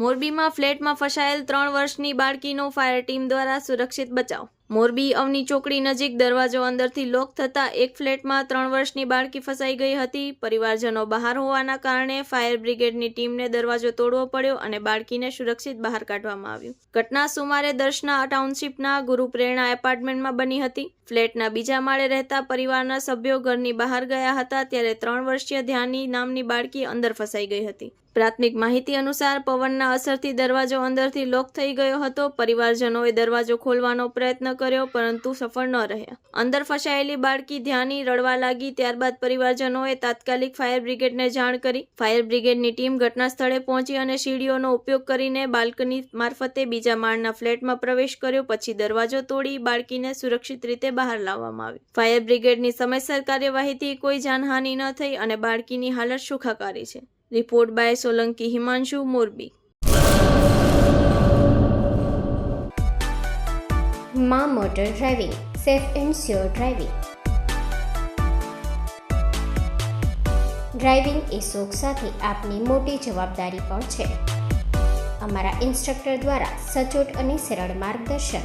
મોરબીમાં ફ્લેટમાં ફસાયેલ ત્રણ વર્ષની બાળકીનો ફાયર ટીમ દ્વારા સુરક્ષિત બચાવ. મોરબી અવની ચોકડી નજીક દરવાજો અંદરથી લોક થતાં એક ફ્લેટમાં ત્રણ વર્ષની બાળકી ફસાઈ ગઈ હતી. પરિવારજનો બહાર હોવાના કારણે ફાયર બ્રિગેડની ટીમને દરવાજો તોડવો પડ્યો અને બાળકીને સુરક્ષિત બહાર કાઢવામાં આવ્યું. ઘટના સુમારે દર્શના ટાઉનશીપના ગુરુ પ્રેરણા એપાર્ટમેન્ટમાં બની હતી. ફ્લેટના બીજા માળે રહેતા પરિવારના સભ્યો ઘરની બહાર ગયા હતા ત્યારે ત્રણ વર્ષીય ધ્યાની નામની બાળકી અંદર ફસાઈ ગઈ હતી. પ્રાથમિક માહિતી અનુસાર પવનના અસરથી દરવાજો અંદરથી લોક થઈ ગયો હતો. પરિવારજનોએ દરવાજો ખોલવાનો પ્રયત્ન કર્યો, પરંતુ સફળ ન રહ્યા. અંદર ફસાયેલી બાળકી ધ્યાની રડવા લાગી, ત્યારબાદ પરિવારજનોએ તાત્કાલિક ફાયર બ્રિગેડને જાણ કરી. ફાયર બ્રિગેડની ટીમ ઘટના સ્થળે પહોંચી અને સીડીઓનો ઉપયોગ કરીને બાલ્કની મારફતે બીજા માળના ફ્લેટમાં પ્રવેશ કર્યો. પછી દરવાજો તોડી બાળકીને સુરક્ષિત રીતે બહાર લાવવામાં આવી. ફાયર બ્રિગેડની સમયસર કાર્યવાહીથી કોઈ જાનહાનિ ન થઈ અને બાળકીની હાલત સુખાકારી છે. Report by Solanki Himanshu Morbi. માં motor driving, safe and sure driving. Driving એ શોખ સાથે આપની મોટી જવાબદારી પણ છે. અમારા ઇન્સ્ટ્રક્ટર દ્વારા સચોટ અને સરળ માર્ગદર્શન.